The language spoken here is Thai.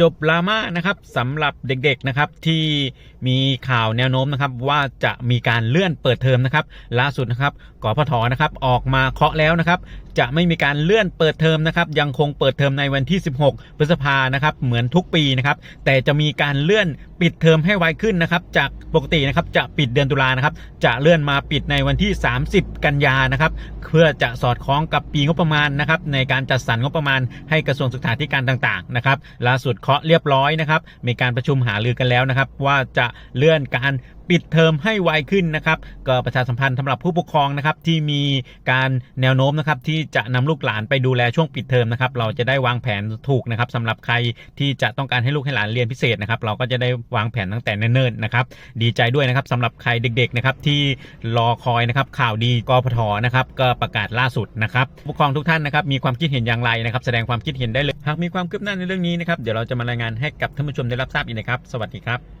จบลาม่านะครับสำหรับเด็กๆนะครับที่มีข่าวแนวโน้มนะครับว่าจะมีการเลื่อนเปิดเทอมนะครับล่าสุดนะครับกพทนะครับออกมาเคาะแล้วนะครับ จะไม่มีการเลื่อนเปิดเทอมนะครับยังคงเปิดเทอมในวันที่ 16 พฤษภานะครับเหมือนทุกปีนะครับแต่จะมีการเลื่อนปิดเทอมให้ไวขึ้นนะครับจากปกตินะครับจะปิดเดือนตุลานะครับจะเลื่อนมาปิดในวันที่ 30 กันยานะครับเพื่อจะสอดคล้องกับปีงบประมาณนะครับในการจัดสรรงบประมาณให้กระทรวงศึกษาธิการต่างๆนะครับล่าสุดเคาะเรียบร้อยนะครับมีการประชุมหารือกันแล้วนะครับว่าจะเลื่อนการปิดเทอมให้ไวขึ้นนะครับก็ประชาสัมพันธ์สำหรับผู้ปกครองนะครับที่มีการแนวโน้มนะครับที่จะนำลูกหลานไปดูแลช่วงปิดเทอมนะครับเราจะได้วางแผนถูกนะครับสำหรับใครที่จะต้องการให้ลูกให้หลานเรียนพิเศษนะครับเราก็จะได้วางแผนตั้งแต่เนิ่นๆนะครับดีใจด้วยนะครับสำหรับใครเด็กๆนะครับที่รอคอยนะครับข่าวดีกพทนะครับก็ประกาศล่าสุดนะครับผู้ปกครองทุกท่านนะครับมีความคิดเห็นอย่างไรนะครับแสดงความคิดเห็นได้เลยหากมีความคืบหน้าในเรื่องนี้นะครับเดี๋ยวเราจะมารายงานให้กับท่านผู้ชมได้รับทราบอีกนะครับ สวัสดีครับ